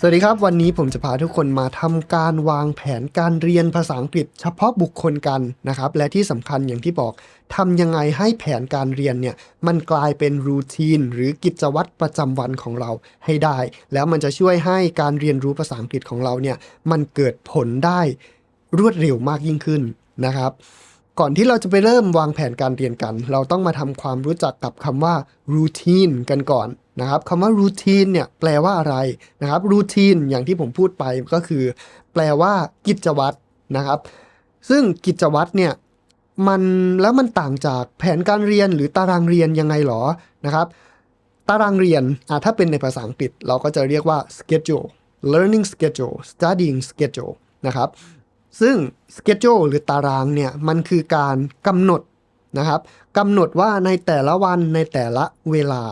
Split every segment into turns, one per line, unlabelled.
สวัสดีครับ วันนี้ผมจะพาทุกคนมาทำการวางแผนการเรียนภาษาอังกฤษ เฉพาะบุคคลกันนะครับ และที่สำคัญอย่างที่บอกทำยังไงให้แผนการเรียนเนี่ยมันกลายเป็นรูทีนหรือกิจวัตรประจำวันของเราให้ได้ แล้วมันจะช่วยให้การเรียนรู้ภาษาอังกฤษของเราเนี่ยมันเกิดผลได้รวดเร็วมากยิ่งขึ้นนะครับ ก่อนที่เราจะไปเริ่มวางแผนการเรียนกัน เราต้องมาทำความรู้จักกับคำว่า routine กันก่อนนะครับคำว่า routine เนี่ยแปลว่าอะไรนะครับ routine อย่างที่ผมพูดไปก็คือ แปลว่ากิจวัตรนะครับ ซึ่งกิจวัตรเนี่ยมันแล้วมันต่างจากแผนการเรียนหรือตารางเรียนยังไงหรอนะครับ ตารางเรียนอะถ้าเป็นในภาษาอังกฤษ เราก็จะเรียกว่า schedule learning schedule studying schedule นะครับ ซึ่ง schedule หรือตารางเนี่ยมันคือการกำหนดนะครับกำหนดว่าในแต่ละวันในแต่ละเวลา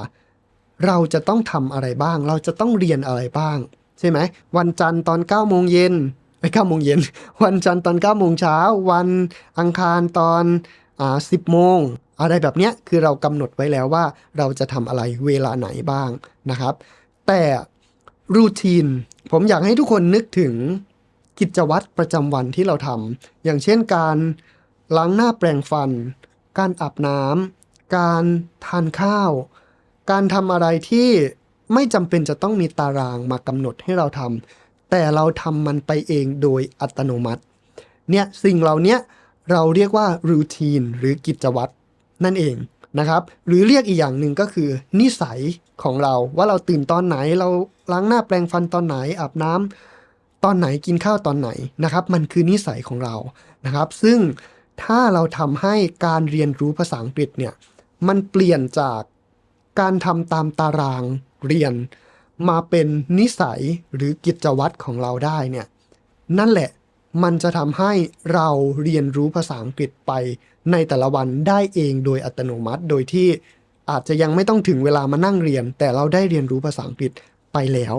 เราจะต้องทำอะไรบ้าง เราจะต้องเรียนอะไรบ้าง ใช่ไหมวันจันทร์ตอน9โมงเย็นไม่9โมงเย็น วันจันทร์ตอน9โมงเช้า วันอังคารตอนอ่า10โมง อะไรแบบเนี้ยคือเรากำหนดไว้แล้วว่าเราจะทำอะไรเวลาไหนบ้างนะครับ แต่รูทีนผมอยากให้ทุกคนนึกถึง กิจวัตรประจำวันที่เราทำอย่างเช่นการล้างหน้าแปรงฟัน การอาบน้ำการทานข้าว การทำอะไรที่ไม่จำเป็นจะต้องมีตารางมากำหนดให้เราทำแต่เราทำมันไปเองโดยอัตโนมัติ เนี่ยสิ่งเหล่านี้เราเรียกว่ารูทีนหรือกิจวัตรนั่นเองนะครับ หรือเรียกอีกอย่างหนึ่งก็คือ นิสัยของเราว่าเราตื่นตอนไหนเราล้างหน้าแปรงฟันตอนไหนอาบน้ำ ตอนไหนกินข้าวตอนไหนนะครับ มันคือนิสัยของเรานะครับ ซึ่งถ้าเราทำให้การเรียนรู้ภาษาอังกฤษเนี่ยมันเปลี่ยนจากการทำตามตารางเรียน มาเป็นนิสัยหรือกิจวัตรของเราได้เนี่ยนั่นแหละมันจะทำให้เราเรียนรู้ภาษาอังกฤษไปในแต่ละวันได้เองโดยอัตโนมัติ โดยที่อาจจะยังไม่ต้องถึงเวลามานั่งเรียน แต่เราได้เรียนรู้ภาษาอังกฤษไปแล้ว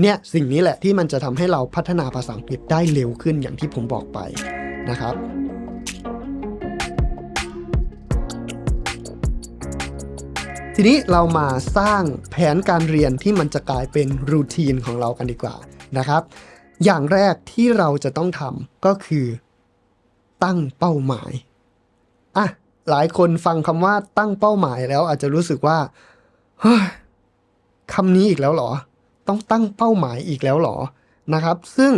เนี่ยสิ่งนี้แหละที่มันจะทำให้เราพัฒนาภาษาอังกฤษได้เร็วขึ้นอย่างที่ผมบอกไปนะครับทีนี้เรามาสร้างแผนการเรียนที่มันจะกลายเป็นรูทีนของเรากันดีกว่านะครับ อย่างแรกที่เราจะต้องทำก็คือ ตั้งเป้าหมายอะหลายคนฟังคำว่าตั้งเป้าหมายแล้วอาจจะรู้สึกว่าเฮ้ยคำนี้อีกแล้วเหรอ ต้องตั้งเป้าหมายอีกแล้วหรอนะครับ ซึ่ง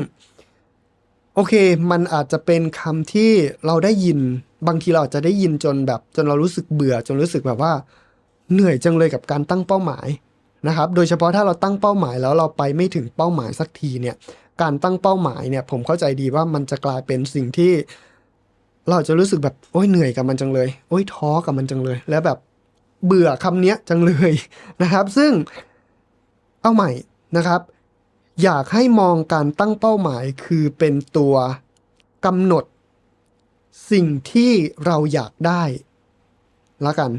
โอเคมันอาจจะเป็นคำที่เราได้ยินบางทีเราอาจจะได้ยินจนแบบ จนเรารู้สึกเบื่อจนรู้สึกแบบว่า เหนื่อยจังเลยกับการตั้งเป้าหมายนะครับ โดยเฉพาะถ้าเราตั้งเป้าหมายแล้วเราไปไม่ถึงเป้าหมายสักทีเนี่ย การตั้งเป้าหมายเนี่ย ผมเข้าใจดีว่ามันจะกลายเป็นสิ่งที่ เราจะรู้สึกแบบโอ้ยเหนื่อยกับมันจังเลย โอ้ยท้อกับมันจังเลย แล้วแบบเบื่อคำเนี้ยจังเลยนะครับ ซึ่งเอาใหม่ นะครับ อยากให้มองการตั้งเป้าหมายคือเป็นตัวกำหนด สิ่งที่เราอยากได้ละกัน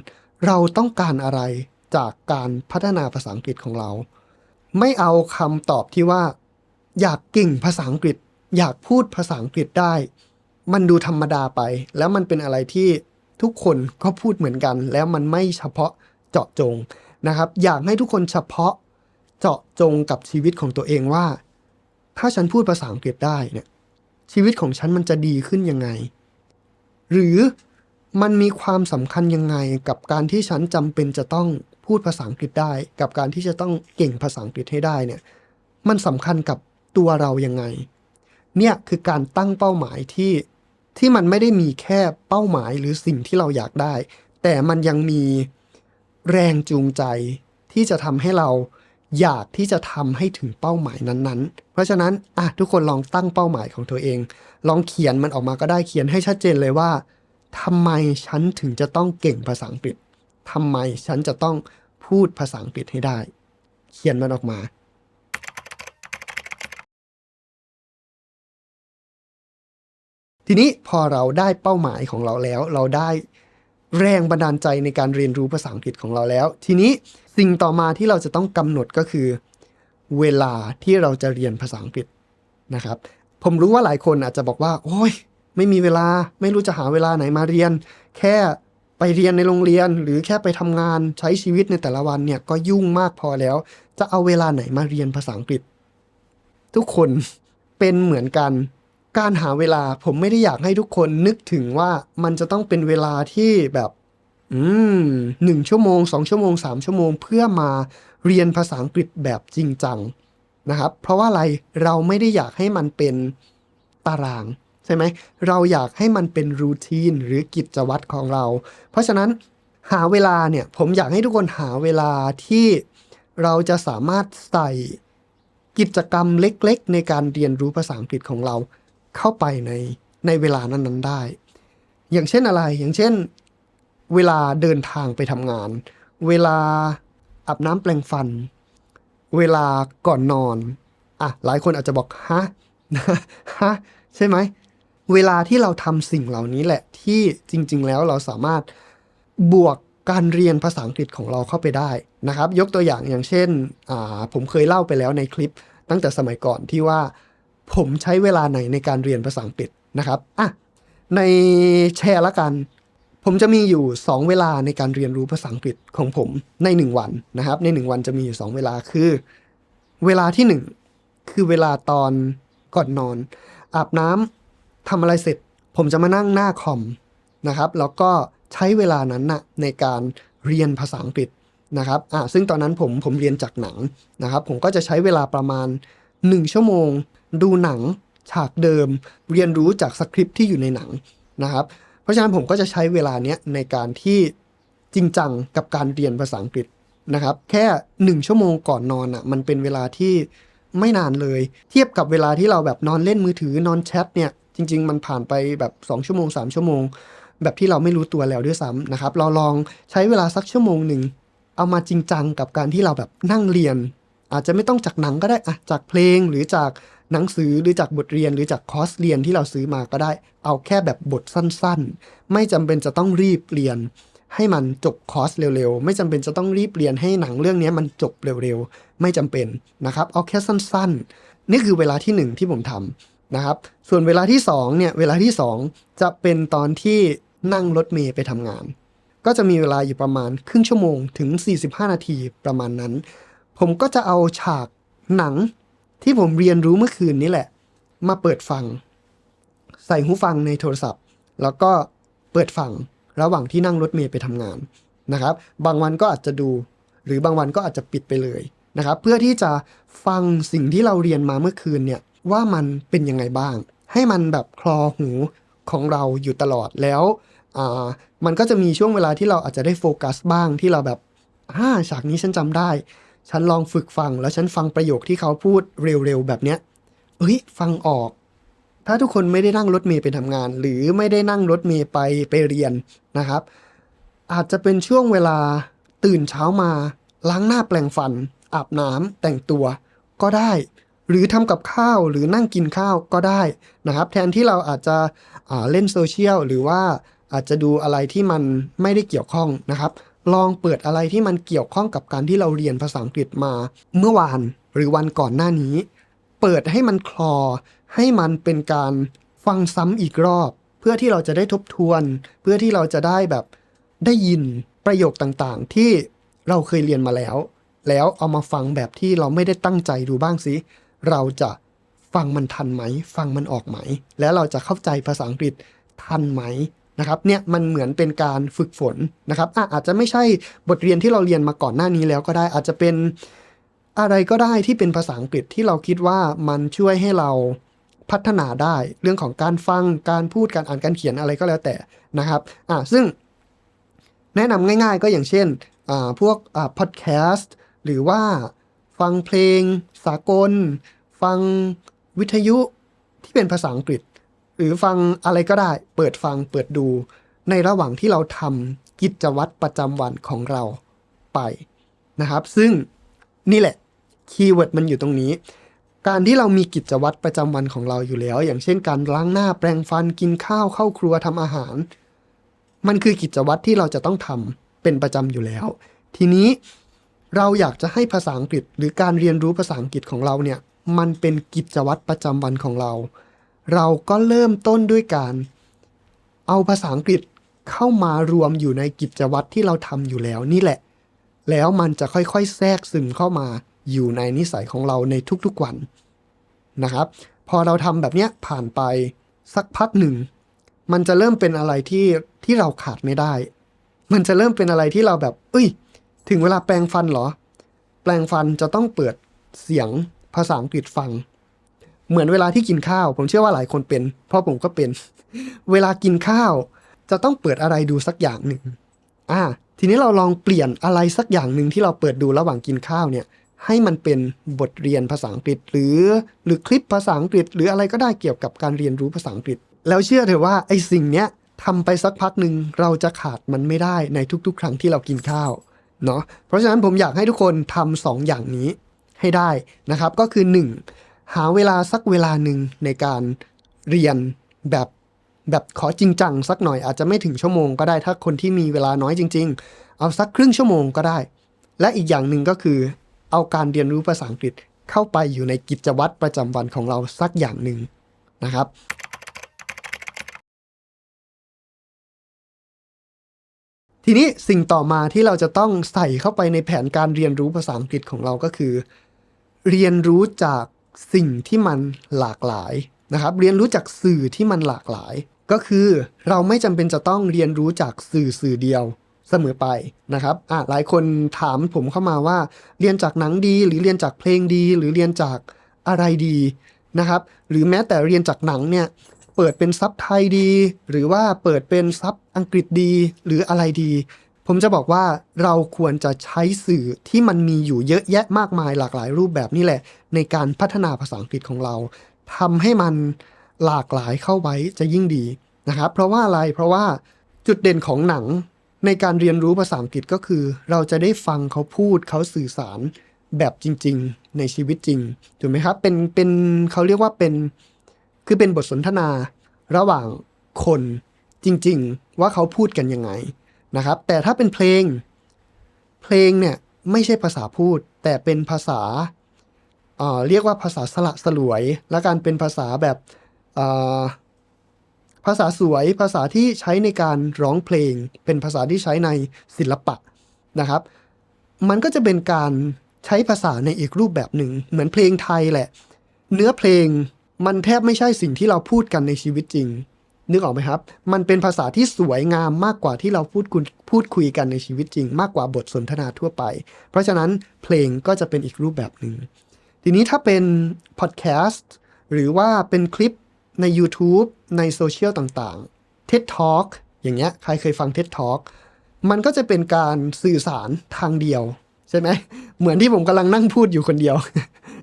เราต้องการอะไรจากการพัฒนาภาษาอังกฤษของเรา ไม่เอาคำตอบที่ว่า อยากเก่งภาษาอังกฤษ อยากพูดภาษาอังกฤษได้ มันดูธรรมดาไป แล้วมันเป็นอะไรที่ทุกคนก็พูดเหมือนกัน แล้วมันไม่เฉพาะเจาะจงนะครับ อยากให้ทุกคนเฉพาะ เจาะจงกับชีวิตของตัวเองว่า ถ้าฉันพูดภาษาอังกฤษได้เนี่ยชีวิตของฉันมันจะดีขึ้นยังไง หรือมันมีความสำคัญยังไงกับการที่ฉันจำเป็นจะต้องพูดภาษาอังกฤษได้ กับการที่จะต้องเก่งภาษาอังกฤษให้ได้เนี่ยมันสำคัญกับตัวเรายังไง เนี่ยคือการตั้งเป้าหมายที่ที่มันไม่ได้มีแค่เป้าหมายหรือสิ่งที่เราอยากได้ แต่มันยังมีแรงจูงใจที่จะทำให้เรา อยากที่จะทำให้ถึงเป้าหมายนั้นๆ เพราะฉะนั้นอะทุกคนลองตั้งเป้าหมายของตัวเอง ลองเขียนมันออกมาก็ได้เขียนให้ชัดเจนเลยว่าทำไมฉันถึงจะต้องเก่งภาษาอังกฤษทำไมฉันจะต้องพูดภาษาอังกฤษให้ได้ เขียนมันออกมาทีนี้พอเราได้เป้าหมายของเราแล้ว เราได้ แรงบันดาลใจในการเรียนรู้ภาษาอังกฤษของเราแล้ว ทีนี้สิ่งต่อมาที่เราจะต้องกำหนดก็คือ เวลาที่เราจะเรียนภาษาอังกฤษนะครับ ผมรู้ว่าหลายคนอาจจะบอกว่า โอ้ยไม่มีเวลาไม่รู้จะหาเวลาไหนมาเรียน แค่ไปเรียนในโรงเรียนหรือแค่ไปทำงานใช้ชีวิตในแต่ละวันเนี่ยก็ยุ่งมากพอแล้ว จะเอาเวลาไหนมาเรียนภาษาอังกฤษ ทุกคนเป็นเหมือนกัน การหาเวลาผมไม่ได้อยากให้ทุกคนนึกถึงว่ามันจะต้องเป็นเวลาที่แบบ อืมหนึ่งชั่วโมงสองชั่วโมงสามชั่วโมง เพื่อมาเรียนภาษาอังกฤษแบบจริงจังนะครับ เพราะว่าอะไรเราไม่ได้อยากให้มันเป็นตารางใช่ไหมเราอยากให้มันเป็นรูทีนหรือกิจวัตรของเรา เพราะฉะนั้นหาเวลาเนี่ยผมอยากให้ทุกคนหาเวลาที่เราจะสามารถใส่กิจกรรมเล็กๆ ในการเรียนรู้ภาษาอังกฤษของเรา เข้าไปในในเวลานั้นๆได้ อย่างเช่นอะไร อย่างเช่น เวลาเดินทางไปทำงาน เวลาอาบน้ำแปลงฟัน เวลาก่อนนอน อะ หลายคนอาจจะบอก ฮะ ฮะ ใช่ไหม เวลาที่เราทำสิ่งเหล่านี้แหละ ที่จริง ๆ แล้วเราสามารถบวกการเรียนภาษาอังกฤษของเราเข้าไปได้นะครับ ยกตัวอย่างอย่างเช่นอ่าผมเคยเล่าไปแล้วในคลิปตั้งแต่สมัยก่อนที่ว่า ผมใช้เวลาไหนในการเรียนภาษาอังกฤษนะครับอะในแชร์ละกัน ผมจะมีอยู่ 2 เวลาในการเรียนรู้ภาษาอังกฤษของผมใน 1 วันนะครับ ใน 1 วันจะมีอยู่ 2 เวลาคือ เวลาที่ 1 คือเวลาตอนก่อนนอน อาบน้ำทำอะไรเสร็จ ผมจะมานั่งหน้าคอมนะครับ แล้วก็ใช้เวลานั้นนะในการเรียนภาษาอังกฤษนะครับอ่าซึ่งตอนนั้นผมผมเรียนจากหนังนะครับ ผมก็จะใช้เวลาประมาณ 1 ชั่วโมง ดูหนังฉากเดิม เรียนรู้จากสคริปที่อยู่ในหนังนะครับ เพราะฉะนั้นผมก็จะใช้เวลาเนี้ยในการที่จริงจังกับการเรียนภาษาอังกฤษนะครับ แค่ 1 ชั่วโมงก่อนนอนอะมันเป็นเวลาที่ไม่นานเลย เทียบกับเวลาที่เราแบบนอนเล่นมือถือนอนแชทเนี่ยจริง ๆ มันผ่านไปแบบ 2 ชั่วโมง 3 ชั่วโมง แบบที่เราไม่รู้ตัวแล้วด้วยซ้ำนะครับ เราลองใช้เวลาสักชั่วโมงหนึ่งเอามาจริงจังกับการที่เราแบบนั่งเรียน อาจจะไม่ต้องจากหนังก็ได้อะจากเพลงหรือจากหนังสือหรือจากบทเรียนหรือจากคอร์สเรียนที่เราซื้อมาก็ได้ เอาแค่แบบบทสั้นๆ ไม่จำเป็นจะต้องรีบเรียน ให้มันจบคอร์สเร็วๆ ไม่จำเป็นจะต้องรีบเรียนให้หนังเรื่องนี้มันจบเร็วๆ ไม่จำเป็นนะครับ เอาแค่สั้นๆ นี่คือเวลาที่หนึ่งที่ผมทำนะครับ ส่วนเวลาที่สองเนี่ยเวลาที่สองจะเป็นตอนที่นั่งรถเมย์ไปทำงาน ก็จะมีเวลาอยู่ประมาณครึ่งชั่วโมงถึง 45 นาทีประมาณนั้น ผมก็จะเอาฉากหนังที่ผมเรียนรู้เมื่อคืนนี้แหละ มาเปิดฟัง ใส่หูฟังในโทรศัพท์ แล้วก็เปิดฟังระหว่างที่นั่งรถเมล์ไปทำงานนะครับ บางวันก็อาจจะดู หรือบางวันก็อาจจะปิดไปเลยนะครับ เพื่อที่จะฟังสิ่งที่เราเรียนมาเมื่อคืนเนี่ยว่ามันเป็นยังไงบ้าง ให้มันแบบคลอหูของเราอยู่ตลอดแล้วมันก็จะมีช่วงเวลาที่เราอาจจะได้โฟกัสบ้างที่เราแบบอ่าฉากนี้ฉันจำได้ ฉันลองฝึกฟังแล้วฉันฟังประโยคที่เขาพูดเร็วๆแบบเนี้ยเอ้ยฟังออก ถ้าทุกคนไม่ได้นั่งรถเมล์ไปทำงาน หรือไม่ได้นั่งรถเมล์ไปไปเรียนนะครับ อาจจะเป็นช่วงเวลาตื่นเช้ามา ล้างหน้าแปลงฟัน อาบน้ำแต่งตัวก็ได้ หรือทำกับข้าวหรือนั่งกินข้าวก็ได้นะครับ แทนที่เราอาจจะเล่นโซเชียลหรือว่าอาจจะดูอะไรที่มันไม่ได้เกี่ยวข้องนะครับ ลองเปิดอะไรที่มันเกี่ยวข้องกับการที่เราเรียนภาษาอังกฤษมา เมื่อวานหรือวันก่อนหน้านี้ เปิดให้มันคลอ ให้มันเป็นการฟังซ้ำอีกรอบ เพื่อที่เราจะได้ทบทวน เพื่อที่เราจะได้แบบได้ยินประโยคต่างๆ ที่เราเคยเรียนมาแล้ว แล้วเอามาฟังแบบที่เราไม่ได้ตั้งใจดูบ้างสิเราจะฟังมันทันไหม ฟังมันออกไหม แล้วเราจะเข้าใจภาษาอังกฤษทันไหม นะครับเนี่ยมันเหมือนเป็นการฝึกฝนนะครับอะอาจจะไม่ใช่บทเรียนที่เราเรียนมาก่อนหน้านี้แล้วก็ได้อาจจะเป็นอะไรก็ได้ที่เป็นภาษาอังกฤษที่เราคิดว่ามันช่วยให้เราพัฒนาได้เรื่องของการฟังการพูดการอ่านการเขียนอะไรก็แล้วแต่นะครับอะซึ่งแนะนำง่ายๆก็อย่างเช่นอ่าพวกอ่าพอดแคสต์หรือว่าฟังเพลงสากล ฟังวิทยุที่เป็นภาษาอังกฤษ หรือฟังอะไรก็ได้ เปิดฟังเปิดดู ในระหว่างที่เราทำกิจวัตรประจำวันของเราไปนะครับ ซึ่งนี่แหละคีย์เวิร์ดมันอยู่ตรงนี้ การที่เรามีกิจวัตรประจำวันของเราอยู่แล้ว อย่างเช่นการล้างหน้าแปรงฟันกินข้าวเข้าครัวทำอาหาร มันคือกิจวัตรที่เราจะต้องทำเป็นประจำอยู่แล้ว ทีนี้เราอยากจะให้ภาษาอังกฤษ หรือการเรียนรู้ภาษาอังกฤษของเราเนี่ยมันเป็นกิจวัตรประจำวันของเรา เราก็เริ่มต้นด้วยการ เอาภาษาอังกฤษเข้ามารวมอยู่ในกิจวัตรที่เราทำอยู่แล้วนี่แหละ แล้วมันจะค่อยๆ แทรกซึมเข้ามาอยู่ในนิสัยของเราในทุกๆวันนะครับ พอเราทำแบบเนี้ยผ่านไปสักพักหนึ่ง มันจะเริ่มเป็นอะไรที่ที่เราขาดไม่ได้ มันจะเริ่มเป็นอะไรที่เราแบบ เอ้ย ถึงเวลาแปรงฟันเหรอ แปรงฟันจะต้องเปิดเสียงภาษาอังกฤษฟัง เหมือนเวลาที่กินข้าว ผมเชื่อว่าหลายคนเป็น เพราะผมก็เป็น เวลากินข้าว จะต้องเปิดอะไรดูสักอย่างหนึ่งอ่า ทีนี้เราลองเปลี่ยนอะไรสักอย่างหนึ่งที่เราเปิดดูระหว่างกินข้าวเนี่ย ให้มันเป็นบทเรียนภาษาอังกฤษ หรือหรือคลิปภาษาอังกฤษ หรืออะไรก็ได้เกี่ยวกับการเรียนรู้ภาษาอังกฤษ แล้วเชื่อเถอะว่าไอ้สิ่งเนี้ยทำไปสักพักหนึ่งเราจะขาดมันไม่ได้ในทุกๆ ครั้งที่เรากินข้าวเนาะเพราะฉะนั้นผมอยากให้ทุกคนทำสองอย่างนี้ให้ได้นะครับ ก็คือ 1. หาเวลาสักเวลาหนึ่งในการเรียนแบบแบบขอจริงจังสักหน่อยอาจจะไม่ถึงชั่วโมงก็ได้ถ้าคนที่มีเวลาน้อยจริง ๆ เอาสักครึ่งชั่วโมงก็ได้ และอีกอย่างหนึ่งก็คือ เอาการเรียนรู้ภาษาอังกฤษเข้าไปอยู่ในกิจวัตรประจำวันของเราสักอย่างหนึ่งนะครับทีนี้สิ่งต่อมาที่เราจะต้องใส่เข้าไปในแผนการเรียนรู้ภาษาอังกฤษของเราก็คือ เรียนรู้จาก สิ่งที่มันหลากหลายนะครับ เรียนรู้จากสื่อที่มันหลากหลาย ก็คือเราไม่จำเป็นจะต้องเรียนรู้จากสื่อสื่อเดียวเสมอไปนะครับอะหลายคนถามผมเข้ามาว่า เรียนจากหนังดี หรือเรียนจากเพลงดี หรือเรียนจากอะไรดีนะครับ หรือแม้แต่เรียนจากหนังเนี่ยเปิดเป็นซับไทยดี หรือว่าเปิดเป็นซับอังกฤษดี หรืออะไรดี ผมจะบอกว่าเราควรจะใช้สื่อที่มันมีอยู่เยอะแยะมากมายหลากหลายรูปแบบนี่แหละ ในการพัฒนาภาษาอังกฤษของเราทำให้มันหลากหลายเข้าไว้จะยิ่งดีนะครับ เพราะว่าอะไรเพราะว่าจุดเด่นของหนังในการเรียนรู้ภาษาอังกฤษก็คือ เราจะได้ฟังเขาพูดเขาสื่อสารแบบจริง ๆ ในชีวิตจริงถูกไหมครับเป็นเป็นเขาเรียกว่าเป็นคือเป็นบทสนทนาระหว่างคนจริง ๆ ว่าเขาพูดกันยังไง นะครับ แต่ถ้าเป็นเพลง เพลงเนี่ยไม่ใช่ภาษาพูด แต่เป็นภาษาเอ่อเรียกว่าภาษาสละสลวย และการเป็นภาษาแบบเอ่อภาษาสวย ภาษาที่ใช้ในการร้องเพลง เป็นภาษาที่ใช้ในศิลปะนะครับ มันก็จะเป็นการใช้ภาษาในอีกรูปแบบหนึ่ง เหมือนเพลงไทยแหละ เนื้อเพลงมันแทบไม่ใช่สิ่งที่เราพูดกันในชีวิตจริง นึกออกไหมครับ มันเป็นภาษาที่สวยงามมากกว่าที่เราพูดคุยพูดคุยกันในชีวิตจริง มากกว่าบทสนทนาทั่วไป เพราะฉะนั้นเพลงก็จะเป็นอีกรูปแบบหนึ่ง ทีนี้ถ้าเป็นพอดแคสต์หรือว่าเป็นคลิปใน YouTube ในโซเชียลต่างๆ TED Talk อย่างเงี้ย ใครเคยฟัง TED Talk มันก็จะเป็นการสื่อสารทางเดียว ใช่ไหม เหมือนที่ผมกำลังนั่งพูดอยู่คนเดียว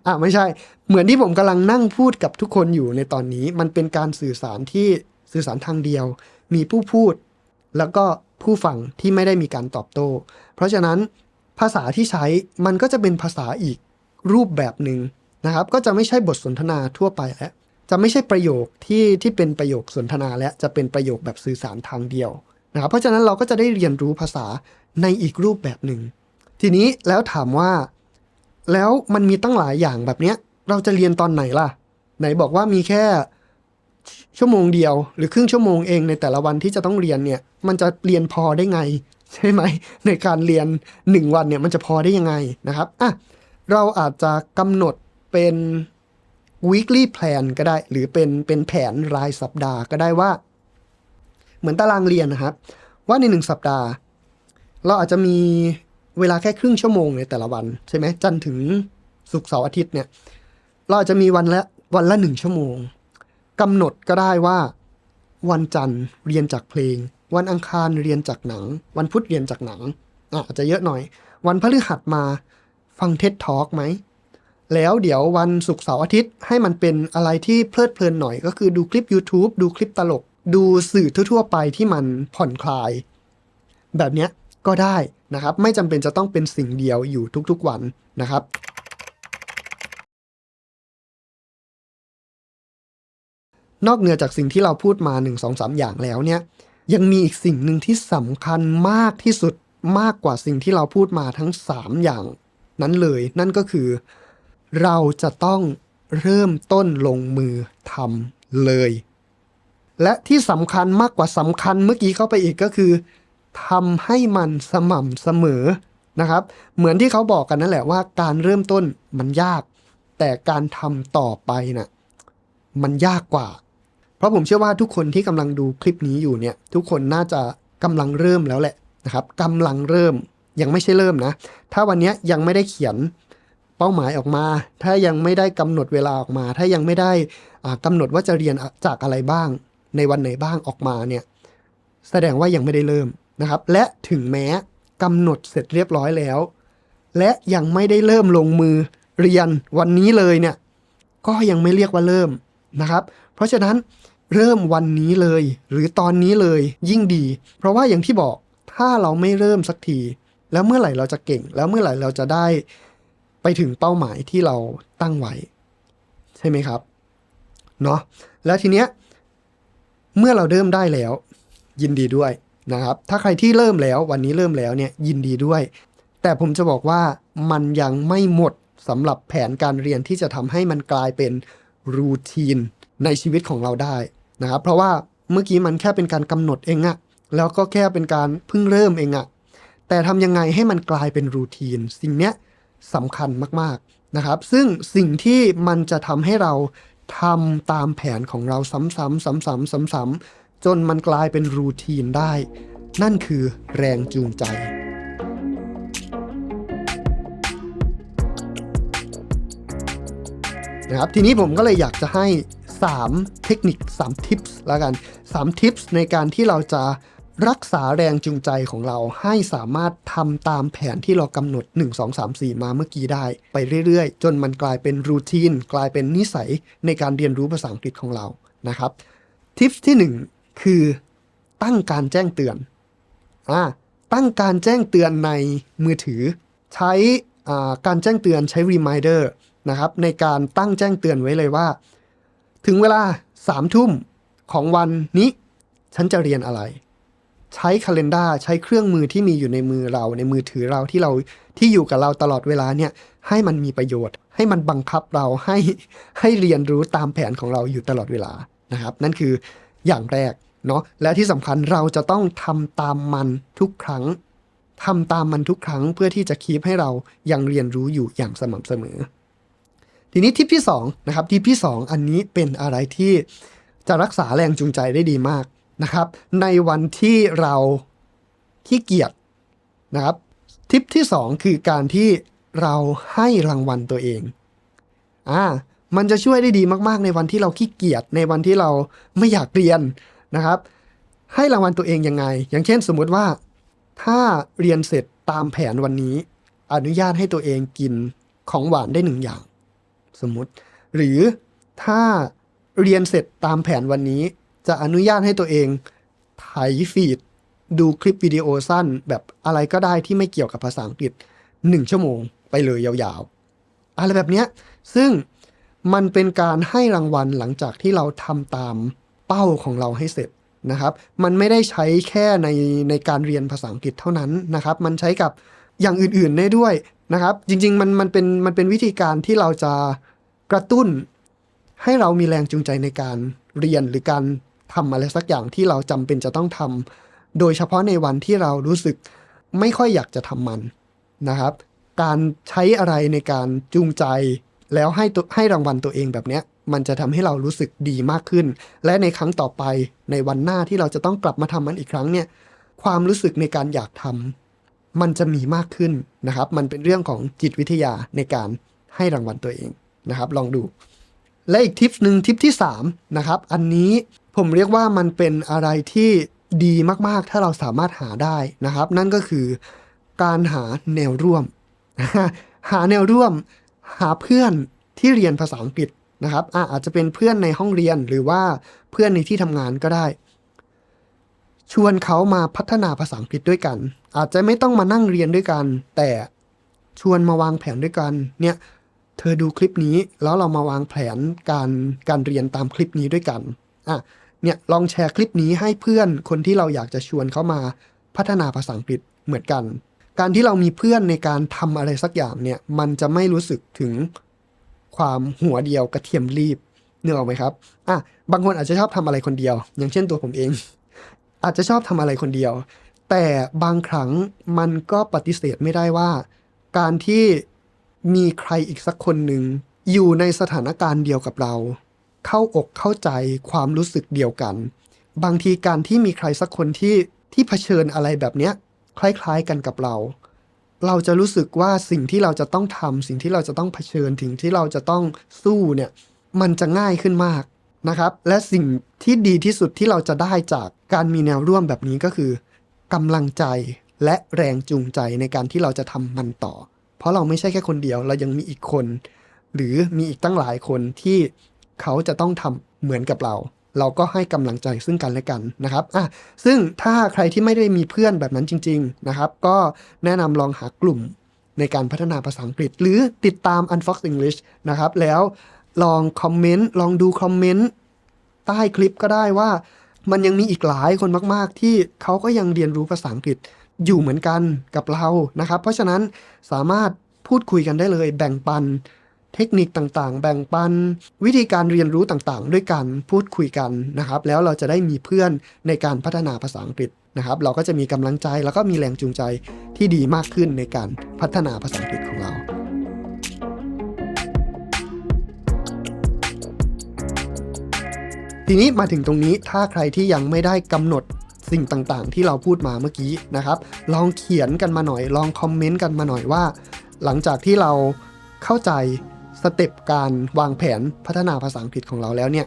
อะไม่ใช่ เหมือนที่ผมกำลังนั่งพูดกับทุกคนอยู่ในตอนนี้ มันเป็นการสื่อสารที่ สื่อสารทางเดียว มีผู้พูด แล้วก็ผู้ฟังที่ไม่ได้มีการตอบโต้ เพราะฉะนั้นภาษาที่ใช้มันก็จะเป็นภาษาอีกรูปแบบหนึ่งนะครับ ก็จะไม่ใช่บทสนทนาทั่วไปแล้วจะไม่ใช่ประโยคที่ที่เป็นประโยคสนทนาและจะเป็นประโยคแบบสื่อสารทางเดียวนะครับ เพราะฉะนั้นเราก็จะได้เรียนรู้ภาษาในอีกรูปแบบหนึ่ง ทีนี้แล้วถามว่า แล้วมันมีตั้งหลายอย่างแบบเนี้ย เราจะเรียนตอนไหนล่ะ ไหนบอกว่ามีแค่ ชั่วโมงเดียว หรือครึ่งชั่วโมงเองในแต่ละวันที่จะต้องเรียนเนี่ย มันจะเรียนพอได้ไง ใช่ไหมในการเรียนหนึ่งวันเนี่ยมันจะพอได้ยังไงนะครับอะเราอาจจะกำหนดเป็น weekly plan ก็ได้ หรือเป็นเป็นแผนรายสัปดาห์ก็ได้ว่า เหมือนตารางเรียนนะครับ ว่าในหนึ่งสัปดาห์ เราอาจจะมีเวลาแค่ครึ่งชั่วโมงในแต่ละวันใช่ไหมจันทร์ถึงศุกร์เสาร์อาทิตย์เนี่ย เราอาจจะมีวันละวันละหนึ่งชั่วโมง กำหนดก็ได้ว่า วันจันทร์เรียนจากเพลง วันอังคารเรียนจากหนัง วันพุธเรียนจากหนังอะอาจจะเยอะหน่อย วันพฤหัสมาฟังเท็ดทอล์กไหม แล้วเดี๋ยววันศุกร์เสาร์อาทิตย์ให้มันเป็นอะไรที่เพลิดเพลินหน่อย ก็คือดูคลิป YouTube ดูคลิปตลก ดูสื่อทั่ว ๆ ไปที่มันผ่อนคลาย แบบเนี้ยก็ได้นะครับ ไม่จำเป็นจะต้องเป็นสิ่งเดียวอยู่ทุกๆวันนะครับ นอกเหนือจากสิ่งที่เราพูดมา 1 2 3 อย่างแล้วเนี่ยยังมีอีกสิ่งหนึ่งที่สำคัญมากที่สุดมากกว่าสิ่งที่เราพูดมาทั้ง 3 อย่าง นั้นเลยนั่นก็คือ เราจะต้องเริ่มต้นลงมือทำเลย และที่สำคัญมากกว่าสำคัญเมื่อกี้เข้าไปอีกก็คือทำให้มันสม่ำเสมอนะครับ เหมือนที่เขาบอกกันนั่นแหละว่าการเริ่มต้นมันยาก แต่การทำต่อไปน่ะมันยากกว่า เพราะผมเชื่อว่าทุกคนที่กำลังดูคลิปนี้อยู่เนี่ย ทุกคนน่าจะกำลังเริ่มแล้วแหละนะครับกำลังเริ่มยังไม่ใช่เริ่มนะ ถ้าวันนี้ยังไม่ได้เขียนเป้าหมายออกมา ถ้ายังไม่ได้กำหนดเวลาออกมา ถ้ายังไม่ได้อ่ากำหนดว่าจะเรียนจากอะไรบ้าง ในวันไหนบ้างออกมาเนี่ยแสดงว่ายังไม่ได้เริ่มนะครับ และถึงแม้กำหนดเสร็จเรียบร้อยแล้ว และยังไม่ได้เริ่มลงมือเรียนวันนี้เลยเนี่ยก็ยังไม่เรียกว่าเริ่มนะครับ เพราะฉะนั้นเริ่มวันนี้เลย หรือตอนนี้เลยยิ่งดี เพราะว่าอย่างที่บอกถ้าเราไม่เริ่มสักที แล้วเมื่อไหร่เราจะเก่ง แล้วเมื่อไหร่เราจะได้ไปถึงเป้าหมายที่เราตั้งไว้ ใช่ไหมครับเนาะแล้วทีเนี้ยเมื่อเราเริ่มได้แล้ว ยินดีด้วยนะครับ ถ้าใครที่เริ่มแล้ววันนี้เริ่มแล้วเนี่ยยินดีด้วย แต่ผมจะบอกว่ามันยังไม่หมดสำหรับแผนการเรียนที่จะทำให้มันกลายเป็นรูทีน ในชีวิตของเราได้นะครับ เพราะว่าเมื่อกี้มันแค่เป็นการกำหนดเองอะแล้วก็แค่เป็นการเพิ่งเริ่มเองอะแต่ทำยังไงให้มันกลายเป็นรูทีน สิ่งเนี้ยสำคัญมากๆนะครับ ซึ่งสิ่งที่มันจะทำให้เราทำตามแผนของเราซ้ำๆซ้ำๆซ้ำๆจนมันกลายเป็นรูทีนได้ นั่นคือแรงจูงใจนะครับทีนี้ผมก็เลยอยากจะให้ 3 เทคนิค 3 ทิปส์แล้วกัน 3 ทิปส์ในการที่เราจะรักษาแรงจูงใจของเราให้สามารถทำตามแผนที่เรากำหนด 1 2 3 4 มาเมื่อกี้ได้ ไปเรื่อยๆ จนมันกลายเป็นรูทีนกลายเป็นนิสัยในการเรียนรู้ภาษาอังกฤษของเรานะครับทิปที่ 1 คือตั้งการแจ้งเตือนอ่าตั้งการแจ้งเตือนในมือถือ ใช้การแจ้งเตือนใช้ reminder นะครับในการตั้งแจ้งเตือนไว้เลยว่า ถึงเวลาสามทุ่มของวันนี้ ฉันจะเรียนอะไร ใช้คาล endar ใช้เครื่องมือที่มีอยู่ในมือเราในมือถือเราที่เราที่อยู่กับเราตลอดเวลาเนี่ย ให้มันมีประโยชน์ ให้มันบังคับเราให้ให้เรียนรู้ตามแผนของเราอยู่ตลอดเวลานะครับ นั่นคืออย่างแรกเนาะและที่สำคัญเราจะต้องทำตามมันทุกครั้งทำตามมันทุกครั้งเพื่อที่จะคีปให้เรายังเรียนรู้อยู่อย่างสม่ำเสมอ ทีนี้ทิปที่2นะครับทิปที่ 2 อันนี้เป็นอะไรที่จะรักษาแรงจูงใจได้ดีมากนะครับ ในวันที่เราขี้เกียจนะครับทิปที่ 2 คือการที่เราให้รางวัลตัวเองอ่ามันจะช่วยได้ดีมากๆ ในวันที่เราขี้เกียจในวันที่เราไม่อยากเรียนนะครับ ให้รางวัลตัวเองยังไง อย่างเช่นสมมุติว่าถ้าเรียนเสร็จตามแผนวันนี้ อนุญาตให้ตัวเองกินของหวานได้หนึ่งอย่าง สมมติ หรือถ้าเรียนเสร็จตามแผนวันนี้ จะอนุญาตให้ตัวเองไถฟีด ดูคลิปวิดีโอสั้นแบบอะไรก็ได้ที่ไม่เกี่ยวกับภาษาอังกฤษ 1 ชั่วโมงไปเลยยาวๆ อะไรแบบเนี้ยซึ่งมันเป็นการให้รางวัลหลังจากที่เราทำตามเป้าของเราให้เสร็จนะครับ มันไม่ได้ใช้แค่ในในการเรียนภาษาอังกฤษเท่านั้นนะครับ มันใช้กับอย่างอื่นๆได้ด้วย นะครับ จริง ๆ มันมันเป็นมันเป็นวิธีการที่เราจะกระตุ้น ให้เรามีแรงจูงใจในการเรียนหรือการทำอะไรสักอย่างที่เราจำเป็นจะต้องทำโดยเฉพาะในวันที่เรารู้สึกไม่ค่อยอยากจะทำมันนะครับ การใช้อะไรในการจูงใจ แล้วให้ตัวให้รางวัลตัวเองแบบเนี้ย มันจะทำให้เรารู้สึกดีมากขึ้น และในครั้งต่อไปในวันหน้าที่เราจะต้องกลับมาทำมันอีกครั้งเนี่ย ความรู้สึกในการอยากทำ มันจะมีมากขึ้นนะครับ มันเป็นเรื่องของจิตวิทยาในการให้รางวัลตัวเองนะครับ ลองดู และอีกทิปหนึ่งทิปที่3นะครับ อันนี้ผมเรียกว่ามันเป็นอะไรที่ดีมากๆ ถ้าเราสามารถหาได้นะครับ นั่นก็คือการหาแนวร่วม หาแนวร่วม หาเพื่อนที่เรียนภาษาอังกฤษนะครับอะอาจจะเป็นเพื่อนในห้องเรียนหรือว่าเพื่อนในที่ทำงานก็ได้ ชวนเขามาพัฒนาภาษาอังกฤษด้วยกัน อาจจะไม่ต้องมานั่งเรียนด้วยกัน แต่ชวนมาวางแผนด้วยกัน เนี่ย เธอดูคลิปนี้แล้วเรามาวางแผนการการเรียนตามคลิปนี้ด้วยกันอะเนี่ยลองแชร์คลิปนี้ให้เพื่อนคนที่เราอยากจะชวนเขามาพัฒนาภาษาอังกฤษเหมือนกัน การที่เรามีเพื่อนในการทำอะไรสักอย่างเนี่ยมันจะไม่รู้สึกถึงความหัวเดียวกระเทียมรีบเนื้อออกไหมครับอะบางคนอาจจะชอบทำอะไรคนเดียว อย่างเช่นตัวผมเอง อาจจะชอบทำอะไรคนเดียว แต่บางครั้งมันก็ปฏิเสธไม่ได้ว่า การที่มีใครอีกสักคนหนึ่งอยู่ในสถานการณ์เดียวกับเรา เข้าอกเข้าใจความรู้สึกเดียวกัน บางทีการที่มีใครสักคนที่ที่เผชิญอะไรแบบเนี้ยคล้ายๆกันกับเรา เราจะรู้สึกว่าสิ่งที่เราจะต้องทำสิ่งที่เราจะต้องเผชิญถึงที่เราจะต้องสู้เนี่ย มันจะง่ายขึ้นมาก นะครับ และสิ่งที่ดีที่สุดที่เราจะได้จากการมีแนวร่วมแบบนี้ก็คือกำลังใจและแรงจูงใจในการที่เราจะทำมันต่อ เพราะเราไม่ใช่แค่คนเดียว เรายังมีอีกคน หรือมีอีกตั้งหลายคนที่เขาจะต้องทำเหมือนกับเรา เราก็ให้กำลังใจซึ่งกันและกันนะครับอะซึ่งถ้าใครที่ไม่ได้มีเพื่อนแบบนั้นจริง ๆนะครับ ก็แนะนำลองหากลุ่มในการพัฒนาภาษาอังกฤษ หรือติดตาม Unfox English นะครับ แล้ว ลองคอมเมนต์ลองดูคอมเมนต์ใต้คลิปก็ได้ว่า มันยังมีอีกหลายคนมากๆ ที่เขาก็ยังเรียนรู้ภาษาอังกฤษอยู่เหมือนกันกับเรานะครับ เพราะฉะนั้นสามารถพูดคุยกันได้เลย แบ่งปันเทคนิคต่างๆ แบ่งปันวิธีการเรียนรู้ต่างๆ ด้วยกันพูดคุยกันนะครับ แล้วเราจะได้มีเพื่อนในการพัฒนาภาษาอังกฤษนะครับ เราก็จะมีกำลังใจแล้วก็มีแรงจูงใจที่ดีมากขึ้นในการพัฒนาภาษาอังกฤษของเรา ทีนี้มาถึงตรงนี้ถ้าใครที่ยังไม่ได้กำหนดสิ่งต่างๆ ที่เราพูดมาเมื่อกี้นะครับ ลองเขียนกันมาหน่อย ลองคอมเมนต์กันมาหน่อยว่า หลังจากที่เราเข้าใจสเต็ปการวางแผนพัฒนาภาษาอังกฤษของเราแล้วเนี่ย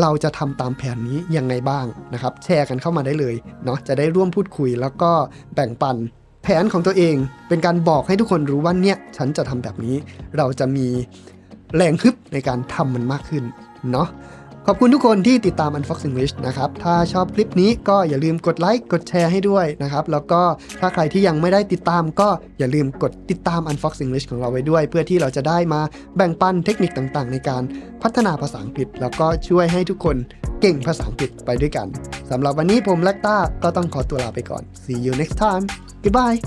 เราจะทำตามแผนนี้ยังไงบ้างนะครับ แชร์กันเข้ามาได้เลยเนาะจะได้ร่วมพูดคุยแล้วก็แบ่งปันแผนของตัวเอง เป็นการบอกให้ทุกคนรู้ว่าเนี่ยฉันจะทำแบบนี้ เราจะมีแรงฮึบในการทำมันมากขึ้นเนาะ ขอบคุณทุกคนที่ติดตาม Unfox English นะครับ ถ้าชอบคลิปนี้ก็อย่าลืมกดไลค์กดแชร์ให้ด้วยนะครับ แล้วก็ถ้าใครที่ยังไม่ได้ติดตามก็อย่าลืมกดติดตาม Unfox English ของเราไว้ด้วย เพื่อที่เราจะได้มาแบ่งปันเทคนิคต่างๆ ในการพัฒนาภาษาอังกฤษ แล้วก็ช่วยให้ทุกคนเก่งภาษาอังกฤษไปด้วยกันสำหรับวันนี้ผมแลกต้าก็ต้องขอตัวลาไปก่อน See you next time goodbye